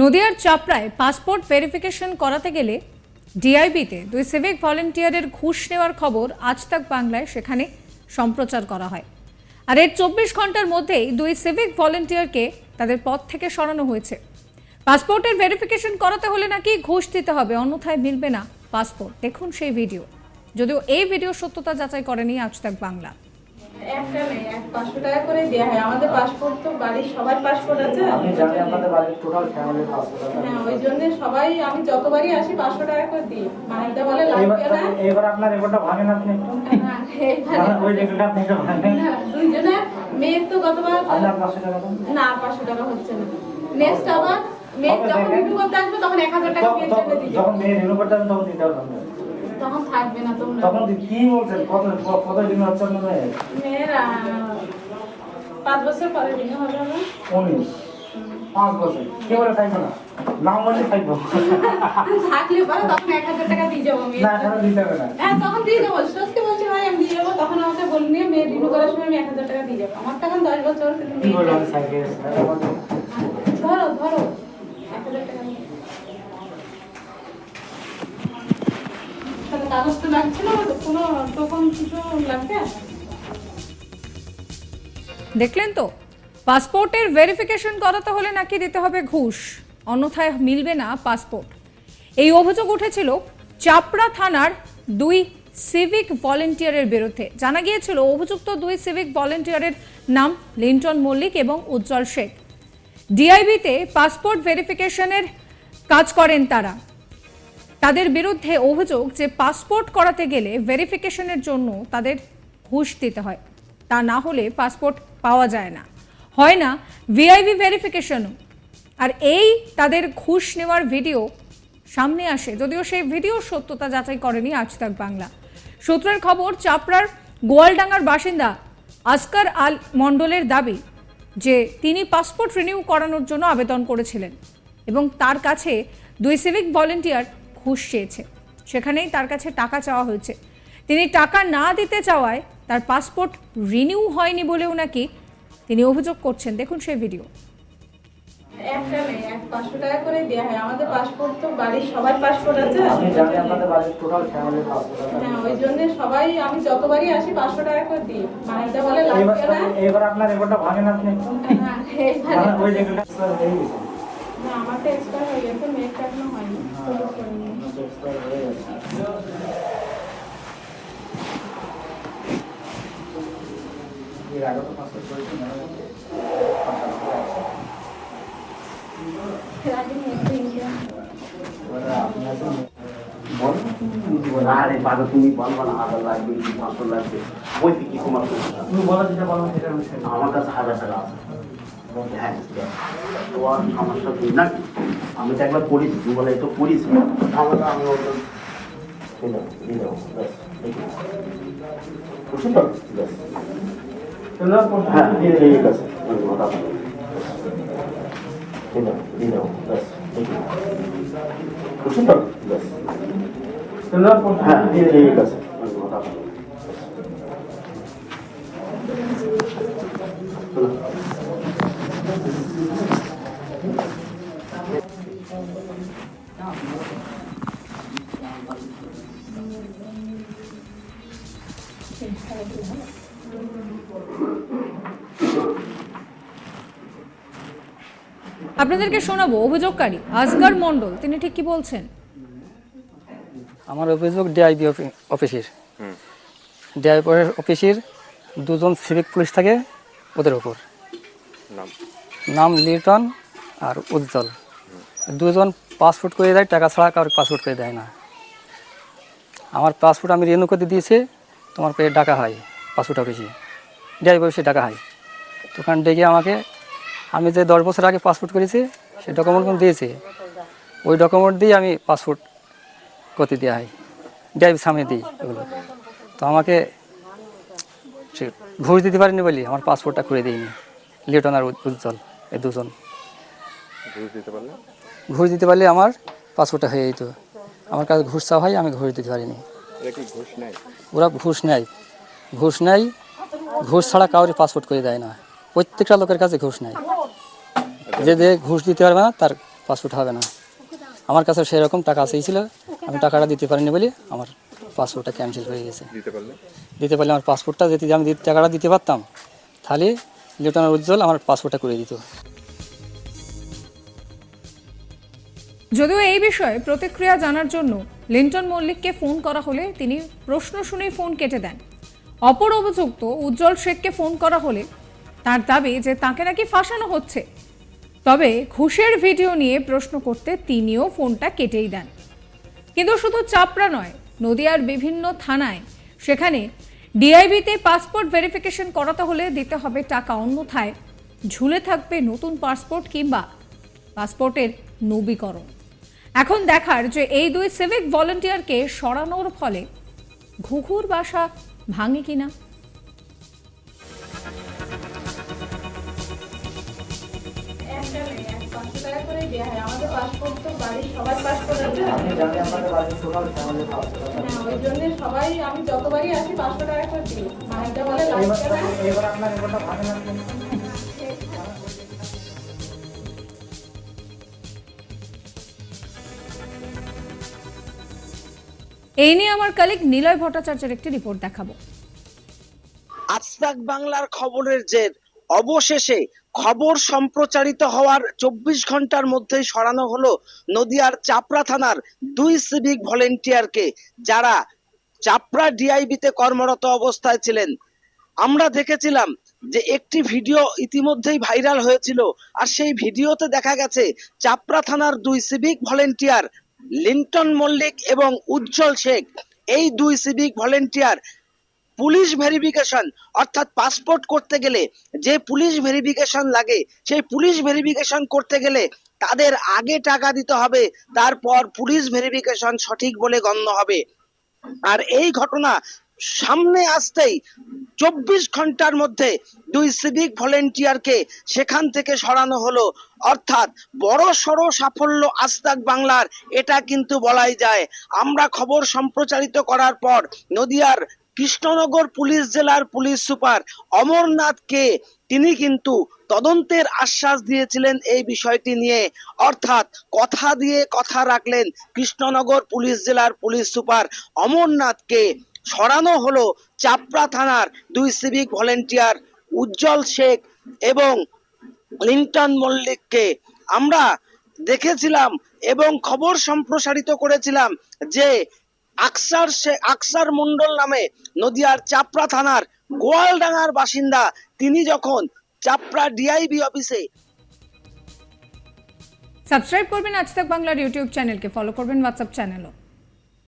নদিয়ার চাপড়ায় passport verification করাতে গেলে ডিআইবিতে দুই সিভিক ভলেন্টিয়ারের ঘুষ নেওয়ার খবর আজ তাক বাংলায় সেখানে সম্প্রচার করা হয়। আর এর চব্বিশ ঘণ্টার মধ্যেই দুই সিভিক ভলেন্টিয়ারকে তাদের পদ থেকে সরানো হয়েছে। পাসপোর্টের ভেরিফিকেশন করাতে হলে নাকি ঘুষ দিতে হবে, অন্যথায় মিলবে না পাসপোর্ট দেখুন সেই ভিডিও। যদিও এই ভিডিও সত্যতা যাচাই করেনি আজ তাক বাংলা। একটা নেই এক পাঁচশো টাকা করে দেওয়া হয়। আমাদের পাসপোর্ট তো বাড়ির সবার পাসপোর্ট আছে। হ্যাঁ ওই জন্য সবাই আমি যতবারই আসি পাঁচশো টাকা করে দিই। মানিকদা বলে লাগবে না এইবার আপনার রেকর্ডটা ভাঙেন আপনি একটু। হ্যাঁ, মানে ওই রেকর্ডটা আপনি একটু ভাঙেন। দুইজনে মেয়ের তো গতবার পাঁচশো টাকা না পাঁচশো টাকা হচ্ছে না। নেক্সট আবার মেয়ে যখন রিভিউ করতে আসবে তখন এক হাজার টাকা তখন- যখন মেয়ে রিনিউ করতে আসবে তখন দিতে হবে। তখন থাকবে না তোমরা। তখন কি বলছেন? কত কত দিন হচ্ছে মেয়ে? মেয়ের পাঁচ বছর পরে রিভিউ হবে উনিশ। পাঁচ বছর। কে বলে থাকবে না? নাম বললে থাকব। থাকলে পরে তখন এক হাজার টাকা দিয়ে যাব মেয়ের। না এখানে দিতে হবে না। হ্যাঁ তখন দিয়ে দেবো সত্যি বলছি ভাই আমি দিয়ে যাব। তখন আমাকে বলে নিয়ে মেয়ে রিভিউ করার সময় আমি এক হাজার টাকা দিয়ে যাব। আমার তখন দশ বছর। মেয়ে- ধরো ধরো এক হাজার টাকা দিয়ে। দেখলেন তো? পাসপোর্টের ভেরিফিকেশন করাতে হলে নাকি দিতে হবে ঘুষ। অন্যথায় মিলবে না পাসপোর্ট। এই অভিযোগ উঠেছিল চাপড়া থানার দুই সিভিক ভলেন্টিয়ারের বিরুদ্ধে। জানা গিয়েছিল অভিযুক্ত দুই সিভিক ভলেন্টিয়ারের নাম লিন্টন মল্লিক এবং উজ্জ্বল শেখ। ডিআইবিতে পাসপোর্ট ভেরিফিকেশনের কাজ করেন তারা। তাদের বিরুদ্ধে অভিযোগ যে পাসপোর্ট করাতে গেলে ভেরিফিকেশনের জন্য তাদের ঘুষ দিতে হয়। তা না হলে পাসপোর্ট পাওয়া যায় না। হয় না ভিআইভি ভেরিফিকেশনও আর এই তাদের ঘুষ নেওয়ার ভিডিও সামনে আসে। যদিও সেই ভিডিও সত্যতা যাচাই করেনি আজ তাক বাংলা। সূত্রের খবর, চাপড়ার গোয়ালডাঙ্গার বাসিন্দা আসকার আল মণ্ডলের দাবি যে তিনি পাসপোর্ট রিনিউ করানোর জন্য আবেদন করেছিলেন এবং তার কাছে দুই সিভিক ভলেন্টিয়ার ঘুষ চেয়েছে। সেখানেই তার কাছে টাকা চাওয়া হয়েছে। তিনি টাকা না দিতে চাওয়ায় তার পাসপোর্ট রিনিউ হয়নি বলেও নাকি তিনি অভিযোগ করছেন। দেখুন সেই ভিডিও। একটা নেই এক পাঁচশো টাকা করে দেওয়া হয়। আমাদের পাসপোর্ট তো বাড়ির সবার পাসপোর্ট আছে। আমি জানি আপনাদের বাড়ির টোটাল ফ্যামিলির পাসপোর্ট আছে? হ্যাঁ ওই জন্য সবাই আমি যতবারই আসি পাঁচশো টাকা করে দিই। মানিকদা বলে লাগবে না। এইবার আপনার রেকর্ডটা ভাঙেন আপনি। হ্যাঁ, এইবারে- মানে ওই রেকর্ডটা স্যার হয়ে গেছে। না আমার তো এক্সপায়ার হয়ে গেছে মেয়েরটা এখনও হয়নি চল্লিশ করিনি আচ্ছা, স্যার হয়ে গেছে এর আগে তো পাসপোর্ট করেছি না এর আগে মেয়েরটা ইন্ডিয়া আপনি তুমি বলো, আরে বাবা তুমি বলবা না হাজার লাগবে কি পাঁচশো লাগবে। ওই তোমার তুমি বলা যেটা সেটা আমি আমার কাছে হাজার টাকা আছে। হ্যাঁ সমস্যা কি না আমি তো একবার পড়িছি তুমি বলে তো পড়িস আমাকে আমি ওটা ব্যাস, তো? ব্যাস। হ্যাঁ এই- ঠিক আছে আমি ওটা পাবো। এই দাও, এই দাও, ব্যাস, দেখি। বুঝছ তো? ব্যাস। হ্যাঁ এই- ঠিক আছে আমি ওটা আপনাদেরকে শোনাবো অভিযোগকারী আসগার মণ্ডল তিনি ঠিক কি বলছেন? আমার অভিযোগ ডিআইবি অফিসের। ডিআইবি অফিসের দুজন সিভিক পুলিশ থাকে ওদের ওপর নাম? লিটন আর উজ্জ্বল। দুজন পাসপোর্ট করে দেয় টাকা ছাড়া কারোর পাসপোর্ট করে দেয় না। আমার পাসপোর্ট আমি রিনিউ করতে দিয়েছি তোমার পেয়ে ডাকা হয় পাসপোর্ট অফিসে। ডিআইবি অফিসে ডাকা হয়। তো ওখানে ডেকে আমাকে আমি যে দশ বছর আগে পাসপোর্ট করেছি সেই ডকুমেন্টগুলো দিয়েছে? ওই ডকুমেন্ট দিয়ে আমি পাসপোর্ট করতে দেওয়া হয়। ড্রাইভ সামনে দিই এগুলো। তো আমাকে ঘুষ দিতে পারিনি বলি আমার পাসপোর্টটা করে দিইনি লিটন আর উজ্জ্বল এই দুজন। ঘুষ দিতে পারলে? আমার পাসপোর্টটা হয়ে যেত। আমার কাছে ঘুষ চাওয়া হয় আমি ঘুষ দিতে পারিনি। ওরা ঘুষ নেয়। ঘুষ নেয় ঘুষ ছাড়া কাউরে পাসপোর্ট করে দেয় না। প্রত্যেকটা লোকের কাছে ঘুষ নেয়। যে যে ঘুষ দিতে পারবে না তার পাসপোর্ট হবে না। আমার কাছে সেরকম টাকা চেয়েছিল আমি টাকাটা দিতে পারিনি বলে আমার পাসপোর্টটা ক্যান্সেল হয়ে গেছে। দিতে পারলে? আমার পাসপোর্টটা যদি আমি টাকাটা দিতে পারতাম তাহলে লিটনের উজ্জ্বল আমার পাসপোর্টটা করে দিত। যদিও এই বিষয়ে প্রতিক্রিয়া জানার জন্য লিন্টন মল্লিককে ফোন করা হলে তিনি প্রশ্ন শুনেই ফোন কেটে দেন। অপর অভিযুক্ত উজ্জ্বল শেখকে ফোন করা হলে তার দাবি যে তাকে নাকি ফাঁসানো হচ্ছে। তবে ঘুষের ভিডিও নিয়ে প্রশ্ন করতে তিনিও ফোনটা কেটেই দেন। কিন্তু শুধু চাপড়া নয়, নদিয়ার বিভিন্ন থানায় সেখানে ডিআইবিতে পাসপোর্ট ভেরিফিকেশন করাতে হলে দিতে হবে টাকা। অন্যথায় ঝুলে থাকবে নতুন পাসপোর্ট কিংবা পাসপোর্টের নবীকরণ। এখন দেখার যে এই দুই সিভিক ভলেন্টিয়ারকে সরানোর ফলে ঘুঘুর বাসা ভাঙে কিনা। আমাদের passport তো বাড়ির সবার passport আছে। আমি জানি আপনাদের বাড়ির টোটাল ফ্যামিলি ওই জন্যে সবাই আমি যতবারই আসি পাঁচশো টাকা করে দিই। মায়েরটা বলে লাগবে না এবার আপনার এবারটা ভাঙে না। কেন? এই নিয়ে আমার কালিক নিলয় ভট্টাচার্যের একটি রিপোর্ট দেখাবো। আজতাক বাংলার খবরের জের। অবশেষে খবর সম্প্রচারিত হওয়ার চব্বিশ ঘণ্টার মধ্যেই সরানো হলো নদিয়ার চাপড়া থানার দুই সিভিক ভলেন্টিয়ারকে যারা চাপড়া ডিআইবিতে কর্মরত অবস্থায় ছিলেন। আমরা দেখেছিলাম যে একটি ভিডিও ইতিমধ্যেই ভাইরাল হয়েছিল, আর সেই ভিডিওতে দেখা গেছে চাপড়া থানার দুই সিভিক ভলেন্টিয়ার লিন্টন মল্লিক এবং উজ্জ্বল শেখ। এই দুই সিভিক ভলেন্টিয়ার পুলিশ ভেরিফিকেশন, অর্থাৎ পাসপোর্ট করতে গেলে যে পুলিশ ভেরিফিকেশন লাগে, সেই পুলিশ ভেরিফিকেশন করতে গেলে তাদের আগে টাকা দিতে হবে, তারপর পুলিশ ভেরিফিকেশন সঠিক বলে গণ্য হবে। আর এই ঘটনা সামনে আসতেই চব্বিশ ঘণ্টার মধ্যে দুই সিভিক ভলেন্টিয়ারকে সেখান থেকে সরানো হলো। অর্থাৎ বড় সড় সাফল্য আস্তাক বাংলার, এটা কিন্তু বলাই যায়। আমরা খবর সম্প্রচারিত করার পর নদিয়ার কৃষ্ণনগর পুলিশ জেলার পুলিশ সুপার অমরনাথকে তিনি কিন্তু তদন্তের আশ্বাস দিয়েছিলেন এই বিষয়টি নিয়ে। অর্থাৎ কথা দিয়ে কথা রাখলেন কৃষ্ণনগর পুলিশ জেলার পুলিশ সুপার অমরনাথকে। সরানো হলো চাপড়া থানার দুই সিভিক ভলেন্টিয়ার উজ্জ্বল শেখ এবং লিন্টন মল্লিককে। আমরা দেখেছিলাম এবং খবর সম্প্রসারিত করেছিলাম যে আকসার সে আকসার মন্ডল নামে নদিয়ার চাপড়া থানার গোয়ালডাঙ্গার বাসিন্দা। তিনি যখন চাপড়া ডিআইবি অফিসে সাবস্ক্রাইব করবেন আজ তক বাংলার ইউটিউব চ্যানেলকে ফলো করবেন হোয়াটসঅ্যাপ চ্যানেলও